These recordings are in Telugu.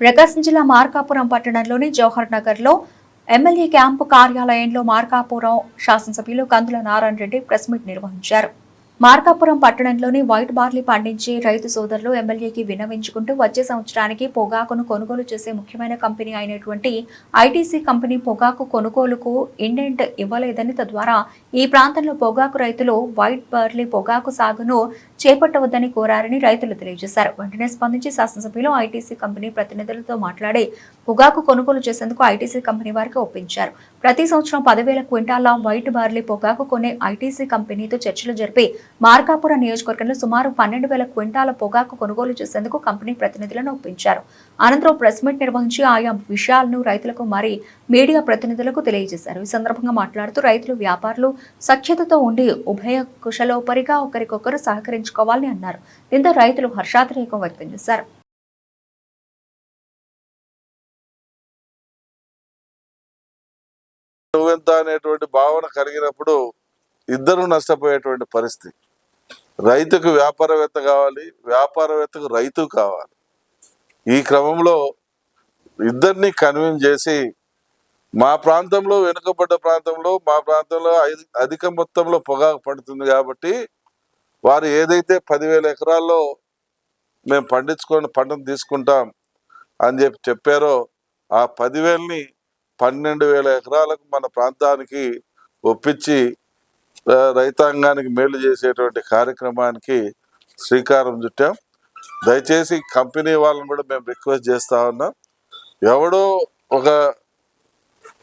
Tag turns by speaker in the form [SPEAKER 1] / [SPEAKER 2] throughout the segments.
[SPEAKER 1] ప్రకాశం జిల్లా మార్కాపురం పట్టణంలోని జవహర్ నగర్లో ఎమ్మెల్యే క్యాంపు కార్యాలయంలో మార్కాపురం శాసనసభ్యులు కందుల నారాయణ రెడ్డి ప్రెస్ మీట్ నిర్వహించారు. మార్కాపురం పట్టణంలోని వైట్ బార్లీ పండించే రైతు సోదరులు ఎమ్మెల్యేకి విన్నవించుకుంటూ వచ్చే సంవత్సరానికి పొగాకును కొనుగోలు చేసే ముఖ్యమైన కంపెనీ అయినటువంటి ఐటీసీ కంపెనీ పొగాకు కొనుగోలుకు ఇండెంట్ ఇవ్వలేదని తద్వారా ఈ ప్రాంతంలో పొగాకు రైతులు వైట్ బార్లీ పొగాకు సాగును చేపట్టవద్దని కోరారని రైతులు తెలియజేశారు. వెంటనే స్పందించి శాసనసభ్యులు ఐటీసీ కంపెనీ ప్రతినిధులతో మాట్లాడి పొగాకు కొనుగోలు చేసేందుకు ఐటీసీ కంపెనీ వారికి ఒప్పించారు. ప్రతి సంవత్సరం పదివేల క్వింటాల వైట్ బార్లీ పొగాకు కొనే ఐటీసీ కంపెనీతో చర్చలు జరిపి మార్కాపురం నియోజకవర్గంలో సుమారు పన్నెండు వేల క్వింటాల పొగాకు కొనుగోలు చేసేందుకు కంపెనీ ప్రతినిధులను ఒప్పించారు. అనంతరం ప్రెస్ మీట్ నిర్వహించి ఆయా విషయాలను రైతులకు మరి మీడియా ప్రతినిధులకు తెలియజేశారు. ఈ సందర్భంగా మాట్లాడుతూ రైతులు వ్యాపారులు సఖ్యతతో ఉండి ఉభయ కుశలోపరిగా ఒకరికొకరు సహకరించుకోవాలని అన్నారు. దీంతో రైతులు హర్షాతిరేకం వ్యక్తం చేశారు.
[SPEAKER 2] నువ్వెంత అనేటువంటి భావన కలిగినప్పుడు ఇద్దరు నష్టపోయేటువంటి పరిస్థితి. రైతుకు వ్యాపారవేత్త కావాలి వ్యాపారవేత్తకు రైతు కావాలి. ఈ క్రమంలో ఇద్దరిని కన్విన్స్ చేసి మా ప్రాంతంలో వెనుకబడ్డ ప్రాంతంలో మా ప్రాంతంలో అధిక మొత్తంలో పొగాకు పడుతుంది కాబట్టి వారు ఏదైతే పదివేల ఎకరాల్లో మేము పండించుకొని పంటను తీసుకుంటాం అని చెప్పి చెప్పారో ఆ పదివేలని పన్నెండు వేల ఎకరాలకు మన ప్రాంతానికి ఒప్పించి రైతాంగానికి మేలు చేసేటువంటి కార్యక్రమానికి శ్రీకారం చుట్టాం. దయచేసి కంపెనీ వాళ్ళని కూడా మేము రిక్వెస్ట్ చేస్తా ఉన్నాం. ఎవడో ఒక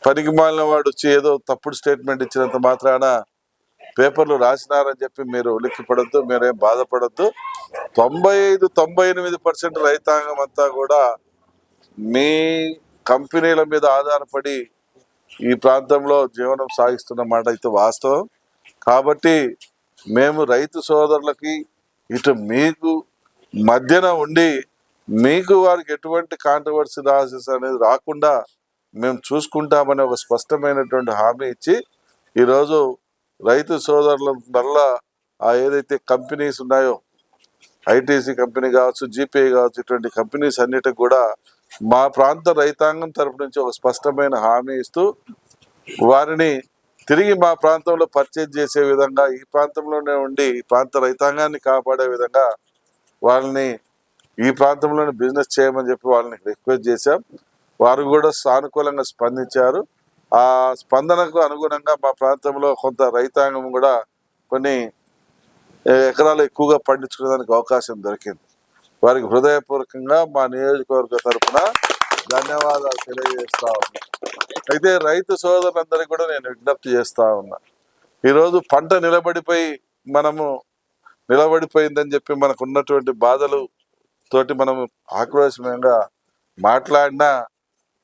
[SPEAKER 2] పనికి మాలిన వాడు వచ్చి ఏదో తప్పుడు స్టేట్మెంట్ ఇచ్చినంత మాత్రాన పేపర్లు రాసినారని చెప్పి మీరు ఉలిక్కిపడద్దు మీరేం బాధపడద్దు. తొంభై ఐదు తొంభై ఎనిమిది పర్సెంట్ రైతాంగం అంతా కూడా మీ కంపెనీల మీద ఆధారపడి ఈ ప్రాంతంలో జీవనం సాగిస్తున్న మాట అయితే వాస్తవం. కాబట్టి మేము రైతు సోదరులకి ఇటు మీకు మధ్యన ఉండి మీకు వారికి ఎటువంటి కాంట్రవర్సీ రాసెస్ అనేది రాకుండా మేము చూసుకుంటామని ఒక స్పష్టమైనటువంటి హామీ ఇచ్చి ఈరోజు రైతు సోదరుల వల్ల ఆ ఏదైతే కంపెనీస్ ఉన్నాయో ఐటీసీ కంపెనీ కావచ్చు జీపీఐ కావచ్చు ఇటువంటి కంపెనీస్ అన్నిటికి కూడా మా ప్రాంత రైతాంగం తరపు నుంచి ఒక స్పష్టమైన హామీ ఇస్తూ వారిని తిరిగి మా ప్రాంతంలో పర్చేజ్ చేసే విధంగా ఈ ప్రాంతంలోనే ఉండి ఈ ప్రాంత రైతాంగాన్ని కాపాడే విధంగా వాళ్ళని ఈ ప్రాంతంలోనే బిజినెస్ చేయమని చెప్పి వాళ్ళని రిక్వెస్ట్ చేశాం. వారు కూడా సానుకూలంగా స్పందించారు. ఆ స్పందనకు అనుగుణంగా మా ప్రాంతంలో కొంత రైతాంగం కూడా కొన్ని ఎకరాలు ఎక్కువగా పండించుకోవడానికి అవకాశం దొరికింది. వారికి హృదయపూర్వకంగా మా నియోజకవర్గ తరఫున ధన్యవాదాలు తెలియజేస్తా ఉన్నా. అయితే రైతు సోదరులందరికీ కూడా నేను విజ్ఞప్తి చేస్తా ఉన్నా. ఈరోజు పంట నిలబడిపోయి మనము నిలబడిపోయిందని చెప్పి మనకు ఉన్నటువంటి బాధలు తోటి మనము ఆక్రోశంగా మాట్లాడినా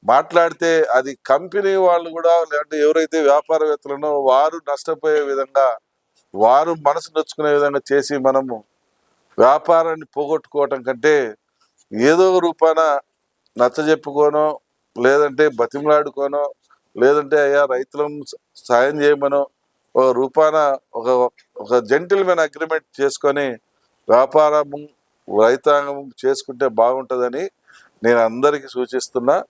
[SPEAKER 2] మాట్లాడితే అది కంపెనీ వాళ్ళు కూడా లేదంటే ఎవరైతే వ్యాపారవేత్తలనో వారు నష్టపోయే విధంగా వారు మనసు నొచ్చుకునే విధంగా చేసి మనము వ్యాపారాన్ని పోగొట్టుకోవటం కంటే ఏదో ఒక రూపాన నచ్చజెప్పుకోనో లేదంటే బతిమలాడుకోనో లేదంటే అయ్యా రైతులను సాయం చేయమనో ఒక రూపాన ఒక ఒక జెంటిల్మెన్ అగ్రిమెంట్ చేసుకొని వ్యాపారము రైతాంగం చేసుకుంటే బాగుంటుందని నేను అందరికీ సూచిస్తున్నా.